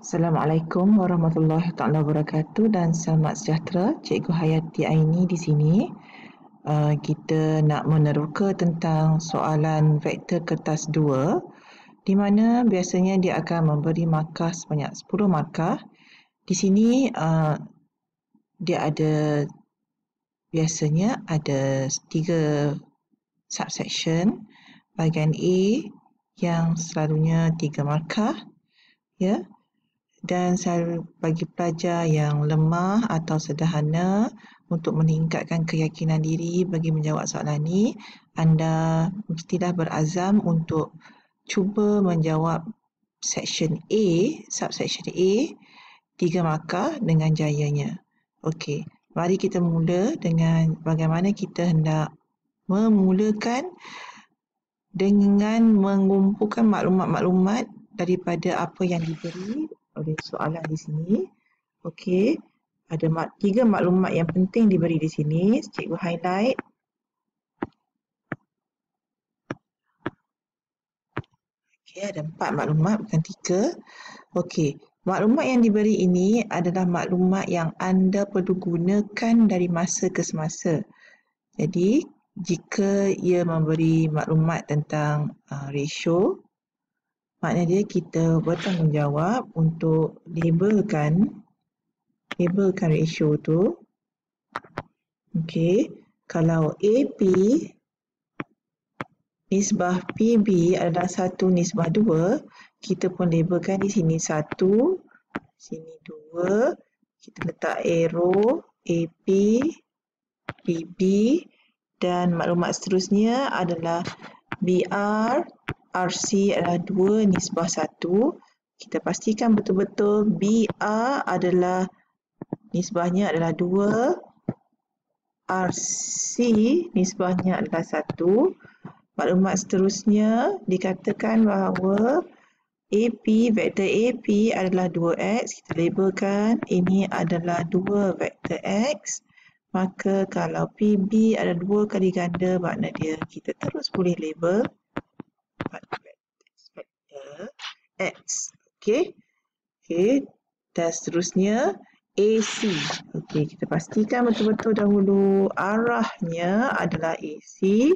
Assalamualaikum warahmatullahi taala wabarakatuh dan selamat sejahtera Cikgu Hayati Aini di sini. Uh, kita nak meneroka tentang soalan vektor kertas 2 di mana biasanya dia akan memberi markah sebanyak 10 markah. Di sini uh, dia ada biasanya ada tiga subsection bahagian A yang selalunya tiga markah ya dan saya bagi pelajar yang lemah atau sederhana untuk meningkatkan keyakinan diri bagi menjawab soalan ini anda mestilah berazam untuk cuba menjawab section A subsection A tiga markah dengan jayanya. Okey mari kita mula dengan bagaimana kita hendak memulakan dengan mengumpulkan maklumat-maklumat daripada apa yang diberi oleh soalan di sini. Okey, ada mak tiga maklumat yang penting diberi di sini. Cikgu highlight. Okey, ada empat maklumat bukan tiga. Okey, maklumat yang diberi ini adalah maklumat yang anda perlu gunakan dari masa ke semasa. Jadi, jika ia memberi maklumat tentang uh, ratio, maknanya dia kita bertanggungjawab untuk labelkan labelkan ratio tu. Okey kalau AP nisbah PB adalah satu nisbah dua kita pun labelkan di sini satu sini dua kita letak arrow AP PB dan maklumat seterusnya adalah BR RC adalah 2 nisbah 1. Kita pastikan betul-betul BR adalah nisbahnya adalah 2. RC nisbahnya adalah 1. Maklumat seterusnya dikatakan bahawa AP, vektor AP adalah 2X. Kita labelkan ini adalah 2 vektor X. Maka kalau PB ada 2 kali ganda makna dia kita terus boleh label X. Okey. Okey. Dan seterusnya AC. Okey, kita pastikan betul-betul dahulu arahnya adalah AC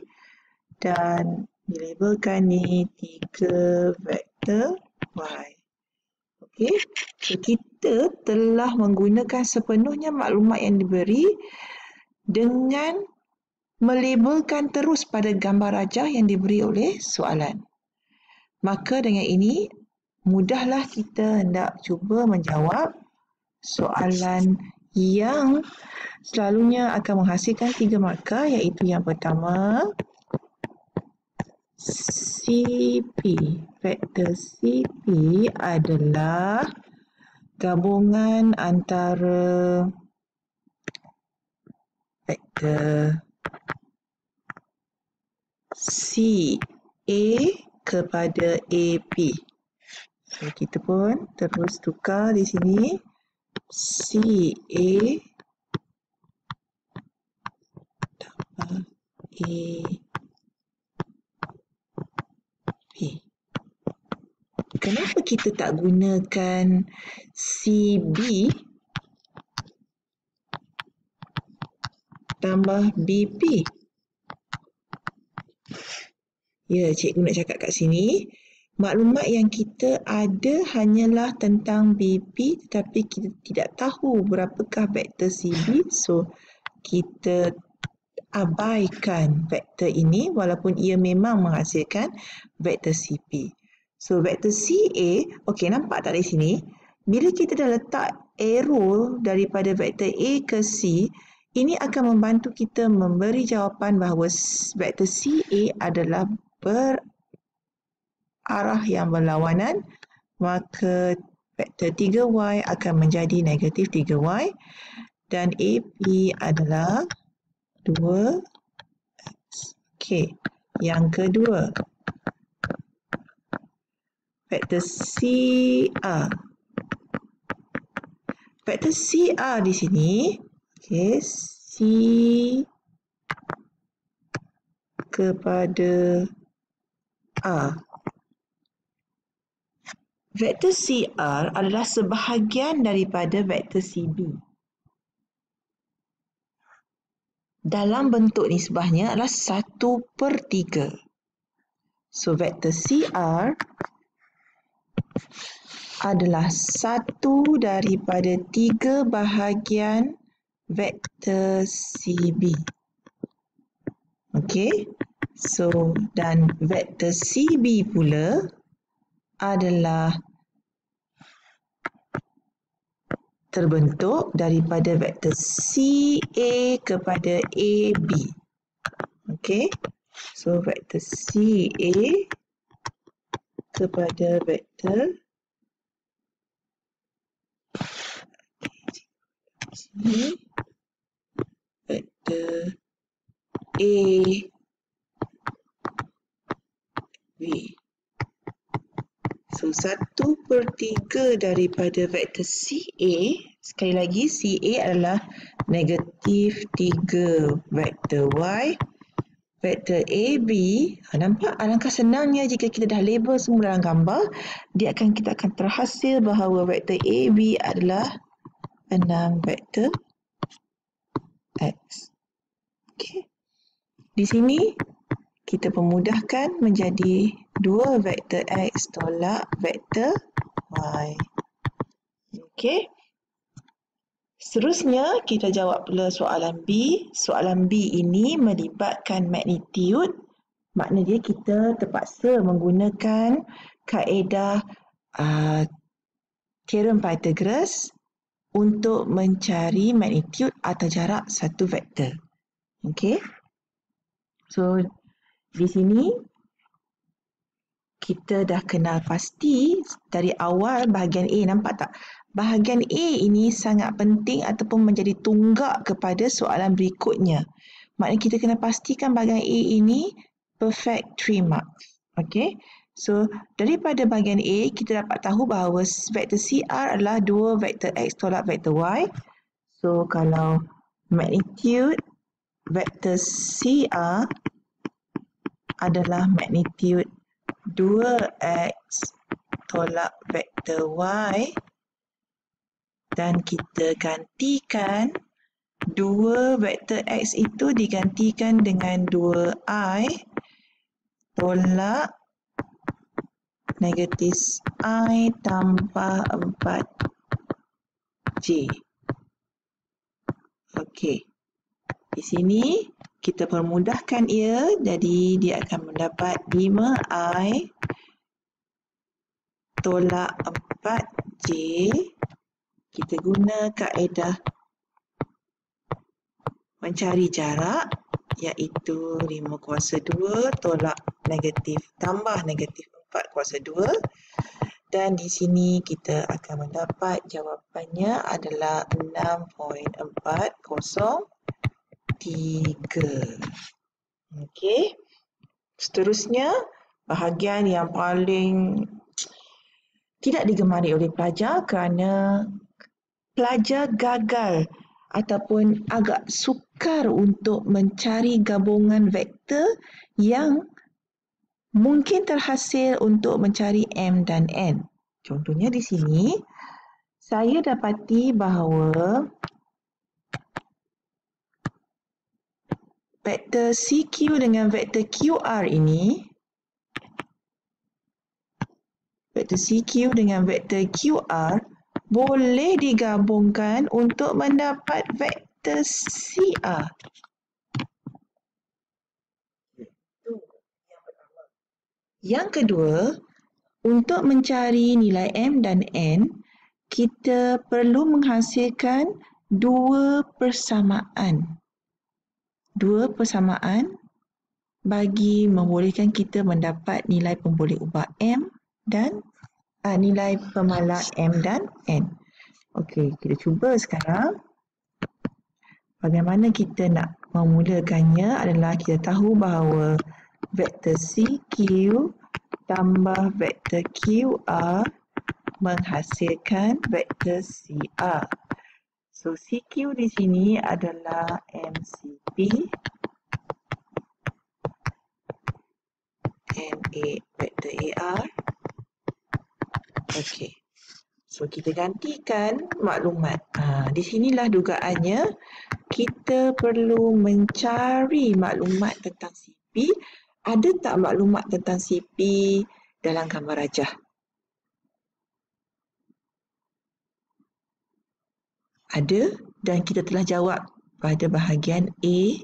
dan dilabelkan ni tiga vektor Y. Okey. So, kita telah menggunakan sepenuhnya maklumat yang diberi dengan melabelkan terus pada gambar rajah yang diberi oleh soalan. Maka dengan ini mudahlah kita hendak cuba menjawab soalan yang selalunya akan menghasilkan tiga markah iaitu yang pertama CP vektor CP adalah gabungan antara vektor CA kepada AP. So, kita pun terus tukar di sini. C A. Tambah A. P. Kenapa kita tak gunakan CB tambah BP? Ya, cikgu nak cakap kat sini maklumat yang kita ada hanyalah tentang BP tetapi kita tidak tahu berapakah vektor CB so kita abaikan vektor ini walaupun ia memang menghasilkan vektor CP. So vektor CA, okey nampak tak di sini? Bila kita dah letak arrow daripada vektor A ke C, ini akan membantu kita memberi jawapan bahawa vektor CA adalah ber arah yang berlawanan maka vektor 3y akan menjadi negatif 3y dan AP adalah 2x. Okey, yang kedua vektor CR. Vektor CR di sini okey C kepada A vektor CR adalah sebahagian daripada vektor CB. Dalam bentuk nisbahnya adalah 1 per 3. So, vektor CR adalah satu daripada tiga bahagian vektor CB. Okey. So dan vektor CB pula adalah terbentuk daripada vektor CA kepada AB. Okey. So vektor CA kepada vektor vektor A V. So, satu per tiga daripada vektor CA, sekali lagi CA adalah negatif tiga vektor Y. Vektor AB, ha, nampak alangkah senangnya jika kita dah label semua dalam gambar, dia akan kita akan terhasil bahawa vektor AB adalah enam vektor X. Okay. Di sini, kita pemudahkan menjadi 2 vektor X tolak vektor Y. Okey. Seterusnya, kita jawab pula soalan B. Soalan B ini melibatkan magnitude. Maknanya kita terpaksa menggunakan kaedah uh, teorem Pythagoras untuk mencari magnitude atau jarak satu vektor. Okey. So, di sini kita dah kenal pasti dari awal bahagian A nampak tak? Bahagian A ini sangat penting ataupun menjadi tunggak kepada soalan berikutnya. Maknanya kita kena pastikan bahagian A ini perfect 3 marks. Okay. So daripada bahagian A kita dapat tahu bahawa vektor CR adalah 2 vektor X tolak vektor Y. So kalau magnitude vektor CR adalah magnitude 2x tolak vektor y dan kita gantikan 2 vektor x itu digantikan dengan 2i tolak negatif i tambah 4j. Okey. Di sini kita permudahkan ia jadi dia akan mendapat 5i tolak 4j kita guna kaedah mencari jarak iaitu 5 kuasa 2 tolak negatif tambah negatif 4 kuasa 2 dan di sini kita akan mendapat jawapannya adalah 6.40 tiga. Okey. Seterusnya, bahagian yang paling tidak digemari oleh pelajar kerana pelajar gagal ataupun agak sukar untuk mencari gabungan vektor yang mungkin terhasil untuk mencari M dan N. Contohnya di sini, saya dapati bahawa vektor CQ dengan vektor QR ini vektor CQ dengan vektor QR boleh digabungkan untuk mendapat vektor CR. Yang kedua, untuk mencari nilai M dan N, kita perlu menghasilkan dua persamaan dua persamaan bagi membolehkan kita mendapat nilai pemboleh ubah M dan uh, nilai pemala M dan N. Okey, kita cuba sekarang. Bagaimana kita nak memulakannya adalah kita tahu bahawa vektor CQ tambah vektor QR menghasilkan vektor CR. So CQ di sini adalah MCP MA vector AR Okey. So kita gantikan maklumat. Ha, di sinilah dugaannya kita perlu mencari maklumat tentang CP. Ada tak maklumat tentang CP dalam gambar rajah? Ada dan kita telah jawab pada bahagian A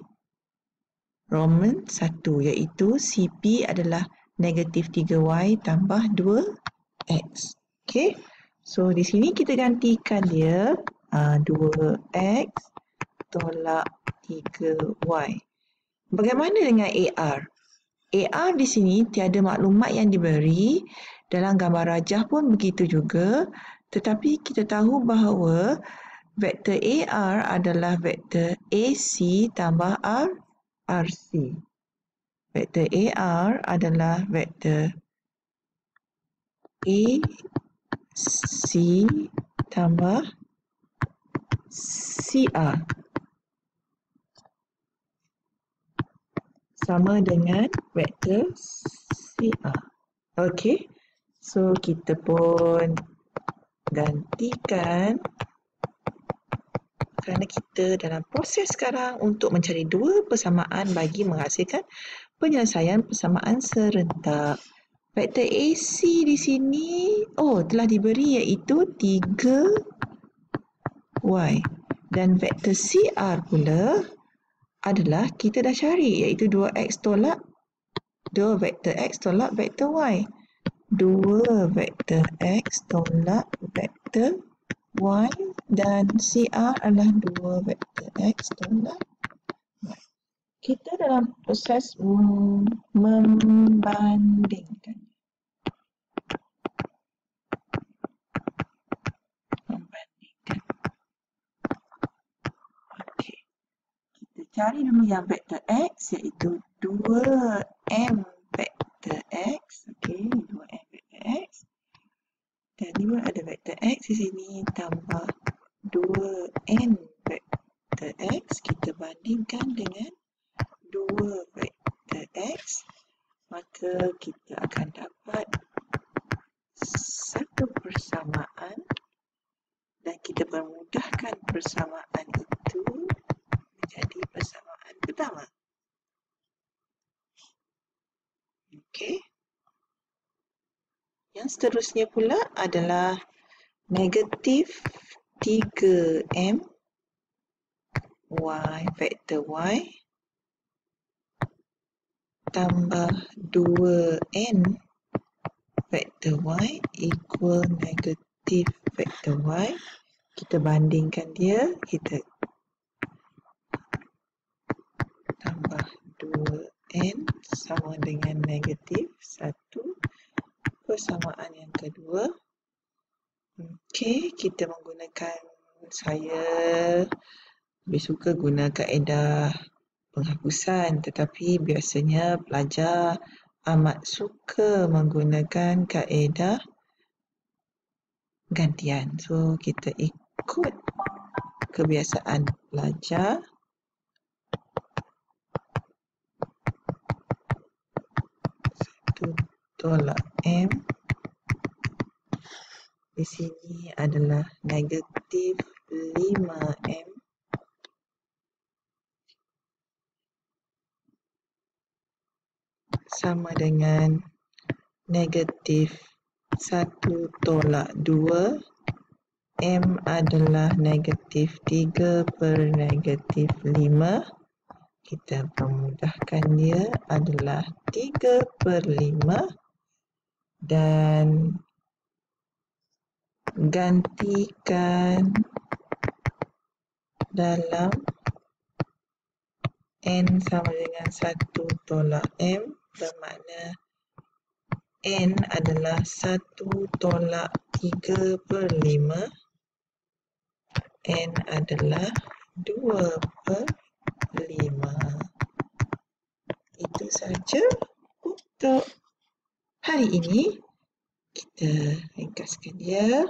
Roman 1 iaitu CP adalah negatif 3Y tambah 2X. Okay. So di sini kita gantikan dia uh, 2x tolak 3y. Bagaimana dengan AR? AR di sini tiada maklumat yang diberi dalam gambar rajah pun begitu juga tetapi kita tahu bahawa vektor AR adalah vektor AC tambah R RC. Vektor AR adalah vektor A C tambah CR sama dengan vektor CR. Okey. So kita pun gantikan kerana kita dalam proses sekarang untuk mencari dua persamaan bagi menghasilkan penyelesaian persamaan serentak. Vektor AC di sini oh telah diberi iaitu 3y dan vektor CR pula adalah kita dah cari iaitu 2x tolak 2 vektor x tolak vektor y. 2 vektor x tolak vektor y dan CR adalah 2 vektor x tolak kita dalam proses membandingkan. Cari dulu yang vektor x iaitu 2m vektor x. Okey, 5 ada vektor x di sini tambah 2n vektor x kita bandingkan dengan 2 vektor x maka kita akan dapat satu persamaan dan kita permudahkan persamaan itu menjadi persamaan pertama. Okay. Yang seterusnya pula adalah negatif 3m y vektor y. Tambah 2n vektor y equal negatif vektor y. Kita bandingkan dia, kita tambah 2n sama dengan negatif 1 persamaan yang kedua. Okey, kita menggunakan saya lebih suka guna kaedah penghapusan tetapi biasanya pelajar amat suka menggunakan kaedah gantian. So kita ikut kebiasaan pelajar satu tolak M. Di sini adalah negatif 5M sama dengan negatif 1 tolak 2 M adalah negatif 3 per negatif 5 kita permudahkan dia adalah 3 per 5 dan gantikan dalam N sama dengan 1 tolak M bermakna N adalah 1 tolak 3 per 5 N adalah 2 per 5 Itu saja untuk hari ini Kita ringkaskan dia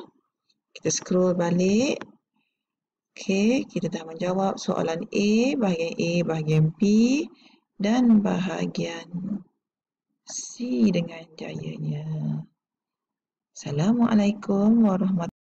Kita scroll balik Okey, kita dah menjawab soalan A, bahagian A, bahagian B dan bahagian C dengan jayanya. Assalamualaikum warahmatullahi